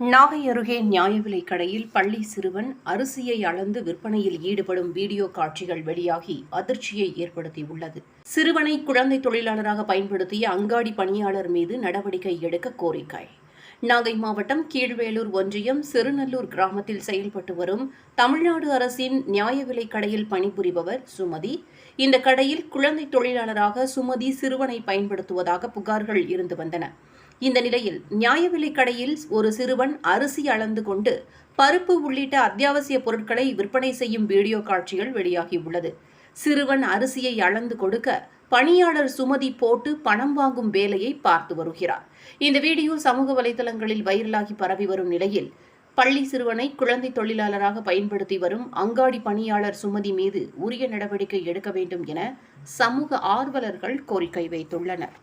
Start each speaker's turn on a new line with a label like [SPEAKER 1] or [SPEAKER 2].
[SPEAKER 1] நாகை அருகே நியாய விலைக் கடையில் பள்ளி சிறுவன் அரிசியை அளந்து விற்பனையில் ஈடுபடும் வீடியோ காட்சிகள் வெளியாகி அதிர்ச்சியை ஏற்படுத்தியுள்ளது. சிறுவனை குழந்தை தொழிலாளராக பயன்படுத்திய அங்காடி பணியாளர் மீது நடவடிக்கை எடுக்க கோரிக்கை. நாகை மாவட்டம் கீழ்வேலூர் ஒன்றியம் சிறுநல்லூர் கிராமத்தில் செயல்பட்டு வரும் தமிழ்நாடு அரசின் நியாய விலைக் கடையில் பணிபுரிபவர் சுமதி. இந்த கடையில் குழந்தை தொழிலாளராக சுமதி சிறுவனை பயன்படுத்துவதாக புகார்கள் இருந்து வந்தன. இந்த நிலையில் நியாய விலைக் கடையில் ஒரு சிறுவன் அரிசி அளந்து கொண்டு பருப்பு உள்ளிட்ட அத்தியாவசிய பொருட்களை விற்பனை செய்யும் வீடியோ காட்சிகள் வெளியாகியுள்ளது. சிறுவன் அரிசியை அளந்து கொடுக்க பணியாளர் சுமதி போட்டு பணம் வாங்கும் வேலையை பார்த்து வருகிறார். இந்த வீடியோ சமூக வலைதளங்களில் வைரலாகி பரவி வரும் நிலையில் பள்ளி சிறுவனை குழந்தை தொழிலாளராக பயன்படுத்தி வரும் அங்காடி பணியாளர் சுமதி மீது உரிய நடவடிக்கை எடுக்க வேண்டும் என சமூக ஆர்வலர்கள் கோரிக்கை வைத்துள்ளனர்.